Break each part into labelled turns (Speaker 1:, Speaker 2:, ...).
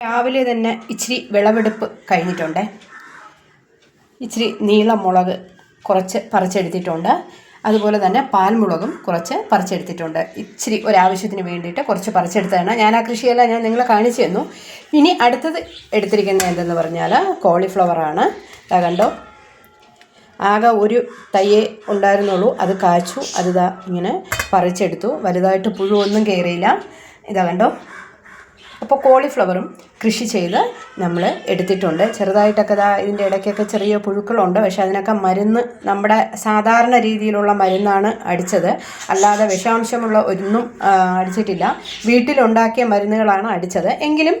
Speaker 1: രാവിലെ തന്നെ ഇച്ചിരി വിളവെടുപ്പ് കഴിഞ്ഞിട്ടുണ്ട്. ഇച്ചിരി നീളമുളക് കുറച്ച് പറിച്ചെടുത്തിട്ടുണ്ട്. അതുപോലെ തന്നെ പാൽമുളകും കുറച്ച് പറിച്ചെടുത്തിട്ടുണ്ട്. ഇച്ചിരി ഒരാവശ്യത്തിന് വേണ്ടിയിട്ട് കുറച്ച് പറിച്ചെടുത്തതാണ്. ഞാൻ ആ കൃഷിയെല്ലാം ഞാൻ നിങ്ങളെ കാണിച്ചു തന്നു. ഇനി അടുത്തത് എടുത്തിരിക്കുന്നത് എന്തെന്ന് പറഞ്ഞാൽ കോളിഫ്ലവറാണ് ഇതാ കണ്ടോ? ആകെ ഒരു തയ്യേ ഉണ്ടായിരുന്നുള്ളൂ. അത് കാച്ചു. അത് ഇങ്ങനെ പറിച്ചെടുത്തു. വലുതായിട്ട് പുഴുവൊന്നും കയറിയില്ല. ഇതാ കണ്ടോ? അപ്പോൾ കോളിഫ്ലവറും കൃഷി ചെയ്ത് നമ്മൾ എടുത്തിട്ടുണ്ട്. ചെറുതായിട്ടൊക്കെ ഇതാ ഇതിന്റെ ഇടയ്ക്കൊക്കെ ചെറിയ പുഴുക്കളുണ്ട്. പക്ഷേ അതിനൊക്കെ മരുന്ന് നമ്മുടെ സാധാരണ രീതിയിലുള്ള മരുന്നാണ് അടിച്ചത്. അല്ലാതെ വിഷാംശമുള്ള ഒന്നും അടിച്ചിട്ടില്ല. വീട്ടിലുണ്ടാക്കിയ മരുന്നുകളാണ് അടിച്ചത്. എങ്കിലും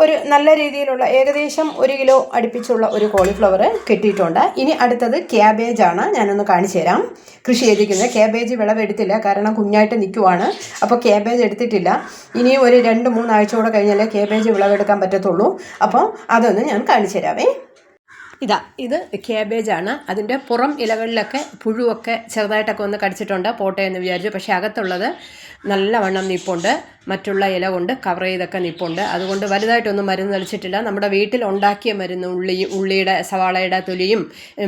Speaker 1: ഒരു നല്ല രീതിയിലുള്ള ഏകദേശം ഒരു കിലോ അടുപ്പിച്ചുള്ള ഒരു കോളിഫ്ലവർ കിട്ടിയിട്ടുണ്ട്. ഇനി അടുത്തത് ക്യാബേജ് ആണ്. ഞാനൊന്ന് കാണിച്ചു തരാം. കൃഷി ചെയ്തിരിക്കുന്നത്. ക്യാബേജ് വിളവെടുത്തില്ല. കാരണം കുഞ്ഞായിട്ട് നിൽക്കുവാണ് അപ്പോൾ ക്യാബേജ് എടുത്തിട്ടില്ല. ഇനി ഒരു രണ്ട് മൂന്നാഴ്ച കൂടെ കഴിഞ്ഞാലേ ക്യാബേജ് വിളവെടുക്കാൻ പറ്റത്തുള്ളൂ. അപ്പോൾ അതൊന്ന് ഞാൻ കാണിച്ചു തരാവേ. ഇതാ ഇത് ക്യാബേജാണ് അതിന്റെ പുറം ഇലകളിലൊക്കെ പുഴുവൊക്കെ ചെറുതായിട്ടൊക്കെ ഒന്ന് കടിച്ചിട്ടുണ്ട്. പോട്ടെ എന്ന് വിചാരിച്ചു. പക്ഷേ അകത്തുള്ളത് നല്ലവണ്ണം നിപ്പുണ്ട്. മറ്റുള്ള ഇല കൊണ്ട് കവർ ചെയ്തൊക്കെ നിപ്പുണ്ട്. അതുകൊണ്ട് വലുതായിട്ടൊന്നും മരുന്ന് തളിച്ചിട്ടില്ല. നമ്മുടെ വീട്ടിൽ ഉണ്ടാക്കിയ മരുന്ന് ഉള്ളി ഉള്ളിയുടെ സവാളയുടെ തൊലിയും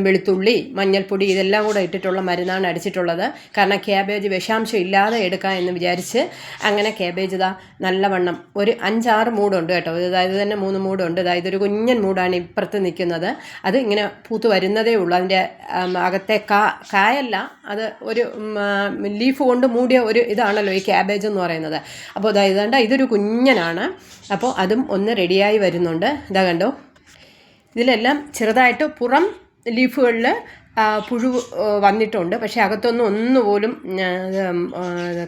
Speaker 1: വെളുത്തുള്ളി മഞ്ഞൾപ്പൊടി ഇതെല്ലാം കൂടെ ഇട്ടിട്ടുള്ള മരുന്നാണ് അടിച്ചിട്ടുള്ളത്. കാരണം ക്യാബേജ് വിഷാംശം ഇല്ലാതെ എടുക്കാം എന്ന് വിചാരിച്ച് അങ്ങനെ ക്യാബേജ് ഇതാ നല്ലവണ്ണം ഒരു അഞ്ചാറ് മൂടുണ്ട് കേട്ടോ. അതായത് തന്നെ മൂന്ന് മൂടുണ്ട്. അതായത് ഒരു കുഞ്ഞൻ മൂടാണ് ഇപ്പുറത്ത് നിൽക്കുന്നത്. അത് ഇങ്ങനെ പൂത്ത് വരുന്നതേ ഉള്ളൂ. അതിന്റെ അകത്തെ കാ കായല്ല അത് ഒരു ലീഫ് കൊണ്ട് മൂടിയ ഒരു ഇതാണല്ലോ ഈ ക്യാബേജ് എന്ന് പറയുന്നത്. അപ്പോൾ ഇതാ ഇതാണ്ട് ഇതൊരു കുഞ്ഞനാണ്. അപ്പോൾ അതും ഒന്ന് റെഡിയായി വരുന്നുണ്ട്. ഇതാ കണ്ടോ? ഇതിലെല്ലാം ചെറുതായിട്ട് പുറം ലീഫുകളിൽ പുഴു വന്നിട്ടുണ്ട്. പക്ഷേ അകത്തൊന്നും ഒന്നുപോലും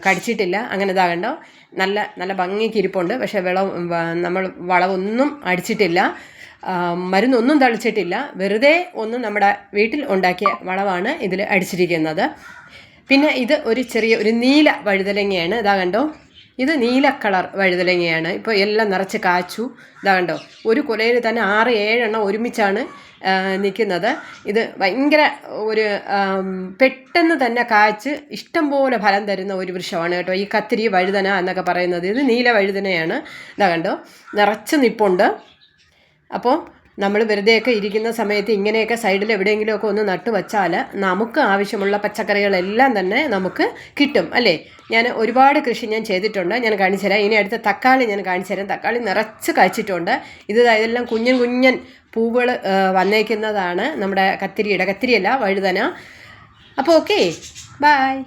Speaker 1: കടിച്ചിട്ടില്ല. അങ്ങനെ ഇതാകണ്ടോ നല്ല നല്ല ഭംഗിക്ക് ഇരിപ്പുണ്ട്. പക്ഷേ വിളവ് നമ്മൾ വളവൊന്നും അടിച്ചിട്ടില്ല. മരുന്നൊന്നും തളിച്ചിട്ടില്ല. വെറുതെ ഒന്ന് നമ്മുടെ വീട്ടിൽ ഉണ്ടാക്കിയ വളമാണ് ഇതിൽ അടിച്ചിരിക്കുന്നത്. പിന്നെ ഇത് ഒരു ചെറിയ ഒരു നീല വഴുതലങ്ങയാണ്. ഇതാ കണ്ടോ? ഇത് നീല കളർ വഴുതലങ്ങയാണ്. ഇപ്പോൾ എല്ലാം നിറച്ച് കാച്ചു. ഇതാ കണ്ടോ? ഒരു കുലയിൽ തന്നെ ആറ് ഏഴെണ്ണം ഒരുമിച്ചാണ് നിൽക്കുന്നത്. ഇത് ഭയങ്കര ഒരു പെട്ടെന്ന് തന്നെ കാച്ച് ഇഷ്ടം പോലെ ഫലം തരുന്ന ഒരു വൃക്ഷമാണ് കേട്ടോ. ഈ കത്തിരി വഴുതന എന്നൊക്കെ പറയുന്നത്. ഇത് നീല വഴുതനയാണ്. ഇതാ കണ്ടോ? നിറച്ച് നിപ്പുണ്ട്. അപ്പോൾ നമ്മൾ വെറുതെയൊക്കെ ഇരിക്കുന്ന സമയത്ത് ഇങ്ങനെയൊക്കെ സൈഡിൽ എവിടെയെങ്കിലുമൊക്കെ ഒന്ന് നട്ടു വച്ചാൽ നമുക്ക് ആവശ്യമുള്ള പച്ചക്കറികളെല്ലാം തന്നെ നമുക്ക് കിട്ടും അല്ലേ? ഞാൻ ഒരുപാട് കൃഷി ഞാൻ ചെയ്തിട്ടുണ്ട്. ഞാൻ കാണിച്ചു തരാം. ഇനി അടുത്ത തക്കാളി ഞാൻ കാണിച്ചു തരാം. തക്കാളി നിറച്ച് കഴിച്ചിട്ടുണ്ട് ഇത് ഇതെല്ലാം കുഞ്ഞൻ കുഞ്ഞൻ പൂവുകൾ വന്നേക്കുന്നതാണ് നമ്മുടെ കത്തിരിയുടെ. കത്തിരിയല്ല വഴുതന. അപ്പോൾ ഓക്കെ. ബായ്